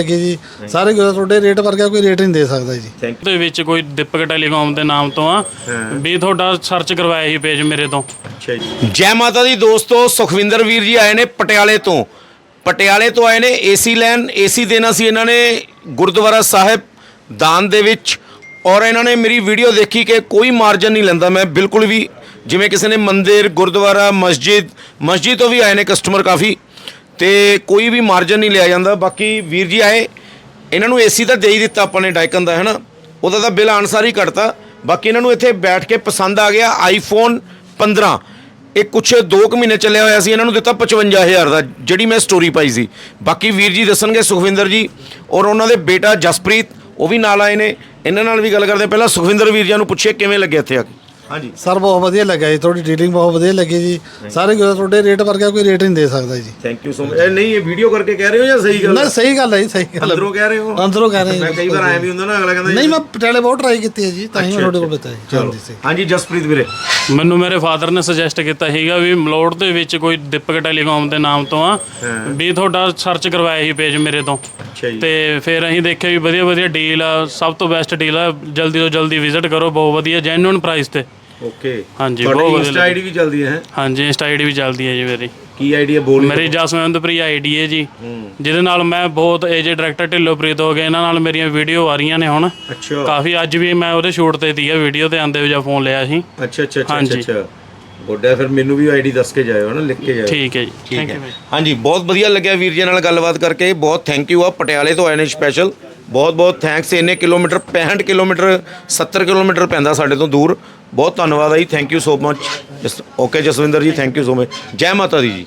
ਲੱਗੇ ਜੀ। ਸਾਰੇ ਗੁਰੂ ਤੁਹਾਡੇ ਰੇਟ ਵਰਗਾ ਕੋਈ ਰੇਟ ਨਹੀਂ ਦੇ ਸਕਦਾ ਜੀ। ਥੈਂਕ ਦੇ ਵਿੱਚ ਕੋਈ ਦੀਪਕ ਟੈਲੀਕਾਮ ਦੇ ਨਾਮ ਤੋਂ ਆ। ਵੀ ਤੁਹਾਡਾ ਸਰਚ ਕਰਵਾਇਆ ਸੀ ਪੇਜ ਮੇਰੇ ਤੋਂ। ਅੱਛਾ ਜੀ। ਜੈ ਮਾਤਾ ਦੀ ਦੋਸਤੋ ਸੁਖਵਿੰਦਰ ਵੀਰ ਜੀ ਆਏ ਨੇ ਪਟਿਆਲੇ ਤੋਂ। ਪਟਿਆਲੇ ਤੋਂ ਆਏ ਨੇ ਏਸੀ ਲੈਣ। ਏਸੀ ਦੇਣਾ ਸੀ ਇਹਨਾਂ ਨੇ ਗੁਰਦੁਆਰਾ ਸਾਹਿਬ ਦਾਨ ਦੇ ਵਿੱਚ। ਔਰ ਇਹਨਾਂ ਨੇ ਮੇਰੀ ਵੀਡੀਓ ਦੇਖੀ ਕਿ ਕੋਈ ਮਾਰਜਨ ਨਹੀਂ ਲੈਂਦਾ। ਮੈਂ ਬਿਲਕੁਲ ਵੀ ਜਿਵੇਂ ਕਿਸੇ ਨੇ ਮੰਦਿਰ ਗੁਰਦੁਆਰਾ ਮਸਜਿਦ ਮਸਜਿਦ ਤੋਂ ਵੀ ਆਏ ਨੇ ਕਸਟਮਰ ਕਾਫੀ। ਤੇ ਕੋਈ ਵੀ ਮਾਰਜਨ ਨਹੀਂ ਲਿਆ ਜਾਂਦਾ। ਬਾਕੀ ਵੀਰ ਜੀ ਆਏ, ਇਹਨਾਂ ਨੂੰ ਏਸੀ ਤਾਂ ਦੇ ਹੀ ਦਿੱਤਾ ਆਪਾਂ ਨੇ ਡਾਈਕਨ ਦਾ, ਹੈਨਾ? ਉਹਦਾ ਤਾਂ ਬਿੱਲ ਆਨਸਰ ਹੀ ਕੱਟਤਾ ਬਾਕੀ ਇਹਨਾਂ ਨੂੰ ਇੱਥੇ ਬੈਠ ਕੇ ਪਸੰਦ ਆ ਗਿਆ ਆਈਫੋਨ 15 ਇਹ ਕੁਛ 2 ਕੁ ਮਹੀਨੇ ਚੱਲਿਆ ਹੋਇਆ ਸੀ, ਇਹਨਾਂ ਨੂੰ ਦਿੱਤਾ 55000 ਦਾ, ਜਿਹੜੀ ਮੈਂ ਸਟੋਰੀ ਪਾਈ ਸੀ। ਬਾਕੀ ਵੀਰ ਜੀ ਦੱਸਣਗੇ ਸੁਖਵਿੰਦਰ ਜੀ, ਔਰ ਉਹਨਾਂ ਦੇ ਬੇਟਾ ਜਸਪ੍ਰੀਤ, ਉਹ ਵੀ ਨਾਲ ਆਏ ਨੇ। ਇਹਨਾਂ ਨਾਲ ਵੀ ਗੱਲ ਕਰਦੇ ਪਹਿਲਾਂ ਸੁਖਵਿੰਦਰ ਵੀਰ ਜੀ ਨੂੰ ਪੁੱਛਿਆ ਕਿਵੇਂ ਲੱਗਿਆ ਇੱਥੇ ਆ ਕੇ? ਹਾਂਜੀ। ਸਰ ਬਹੁਤ ਵਧੀਆ ਲੱਗਾ ਜੀ ਤੁਹਾਡੀ ਡੀਲਿੰਗ ਬਹੁਤ ਵਧੀਆ ਲੱਗੀ ਜੀ। ਸਾਰੇ ਗੁਰੂ ਤੁਹਾਡੇ ਰੇਟ ਵਰਗਾ ਕੋਈ ਰੇਟ ਨਹੀਂ ਦੇ ਸਕਦਾ ਜੀ। ਥੈਂਕ ਯੂ ਸੋ ਮਚ ਇਹ ਨਹੀਂ ਇਹ ਵੀਡੀਓ ਕਰਕੇ ਕਹਿ ਰਹੇ ਹੋ ਜਾਂ ਸਹੀ ਗੱਲ ਨਾ ਸਹੀ ਗੱਲ ਹੈ ਜੀ ਸਹੀ ਗੱਲ ਹੈ ਅੰਦਰੋਂ ਕਹਿ ਰਹੇ ਹੋ? ਅੰਦਰੋਂ ਕਹਿ ਰਹੇ ਮੈਂ। ਕਈ ਵਾਰ ਆਇਆ ਵੀ ਹੁੰਦਾ ਨਾ ਅਗਲਾ ਕਹਿੰਦਾ ਨਹੀਂ ਮੈਂ ਪਟਿਆਲੇ ਬਹੁਤ ਟਰਾਈ ਕੀਤੀ ਹੈ ਜੀ ਤਾਂ ਹੀ ਮੈਂ ਤੁਹਾਡੇ ਕੋਲ ਜਾਂਦੀ ਸੀ ਹਾਂਜੀ ਜਸਪ੍ਰੀਤ ਵੀਰੇ। ਮੈਨੂੰ ਮੇਰੇ ਫਾਦਰ ਨੇ ਸੁਜੈਸਟ ਕੀਤਾ ਸੀਗਾ ਵੀ ਮਲੋੜ ਦੇ ਵਿੱਚ ਕੋਈ ਦੀਪਕ ਟੈਲੀਕਾਮ ਦੇ ਨਾਮ ਤੋਂ ਆ ਵੀ ਤੁਹਾਡਾ ਸਰਚ ਕਰਵਾਇਆ ਸੀ ਪੇਜ ਮੇਰੇ ਤੋਂ। ਅੱਛਾ ਜੀ। ਤੇ ਫਿਰ ਅਸੀਂ ਦੇਖਿਆ ਵੀ ਵਧੀਆ ਵਧੀਆ ਡੀਲ ਆ ਸਭ ਤੋਂ ਬੈਸਟ ਡੀਲ ਆ ਜਲਦੀ ਤੋਂ ਜਲਦੀ ਵਿਜ਼ਿਟ ਕਰੋ ਬਹੁਤ ਵਧੀਆ ਜੈਨੂਇਨ ਪ੍ਰਾਈਸ ਤੇ। ਓਕੇ ਹਾਂਜੀ, ਤੁਹਾਡੀ ਬਹੁਤ ਵਧੀਆ ਇੰਸਟਾ ਆਈਡੀ ਵੀ ਚੱਲਦੀ ਹੈ ਹਾਂਜੀ ਇੰਸਟਾ ਆਈਡੀ ਵੀ ਚੱਲਦੀ ਹੈ ਜੀ ਮੇਰੀ। ਕੀ ਆਈਡੀ ਹੈ? ਬੋਲ ਮੇਰੀ ਜਸਵੰਤਪ੍ਰੀ ਆਈਡੀ ਹੈ ਜੀ। ਜਿਹਦੇ ਨਾਲ ਮੈਂ ਬਹੁਤ ਏਜੇ ਡਾਇਰੈਕਟਰ ਢਿੱਲੋਪ੍ਰੀਤ ਹੋ ਗਏ ਇਹਨਾਂ ਨਾਲ ਮੇਰੀਆਂ ਵੀਡੀਓ ਆ ਰਹੀਆਂ ਨੇ ਹੁਣ। ਅੱਛਾ। ਕਾਫੀ ਅੱਜ ਵੀ ਮੈਂ ਉਹਦੇ ਸ਼ੂਟ ਤੇ ਸੀਗਾ ਵੀਡੀਓ ਤੇ ਆਂਦੇ ਵਜਾ ਫੋਨ ਲਿਆ ਸੀ। ਅੱਛਾ ਅੱਛਾ ਅੱਛਾ ਹਾਂਜੀ। ਅੱਛਾ। ਗੋਡਾ ਫਿਰ ਮੈਨੂੰ ਵੀ ਆਈਡੀ ਦੱਸ ਕੇ ਜਾਇਓ ਨਾ ਲਿਖ ਕੇ ਜਾਇਓ। ਠੀਕ ਹੈ ਜੀ। ਠੀਕ ਹੈ। ਹਾਂਜੀ ਬਹੁਤ ਵਧੀਆ ਲੱਗਿਆ ਵੀਰ ਜੀ ਨਾਲ ਗੱਲਬਾਤ ਕਰਕੇ। ਬਹੁਤ ਥੈਂਕ ਯੂ ਆ ਪਟਿਆਲੇ ਤੋਂ ਆਏ ਨੇ ਸਪੈਸ਼ਲ ਬਹੁਤ ਬਹੁਤ ਥੈਂਕਸ ਇੰਨੇ ਕਿਲੋਮੀਟਰ 65 ਕਿਲੋਮੀਟਰ 70 ਕਿਲੋਮੀਟਰ ਪੈਂਦਾ ਸਾਡੇ ਤੋਂ ਦੂਰ। ਬਹੁਤ ਧੰਨਵਾਦ ਆ ਜੀ thank you so much okay Jaswinder ji thank you so much ਜੈ ਮਾਤਾ ਦੀ ਜੀ।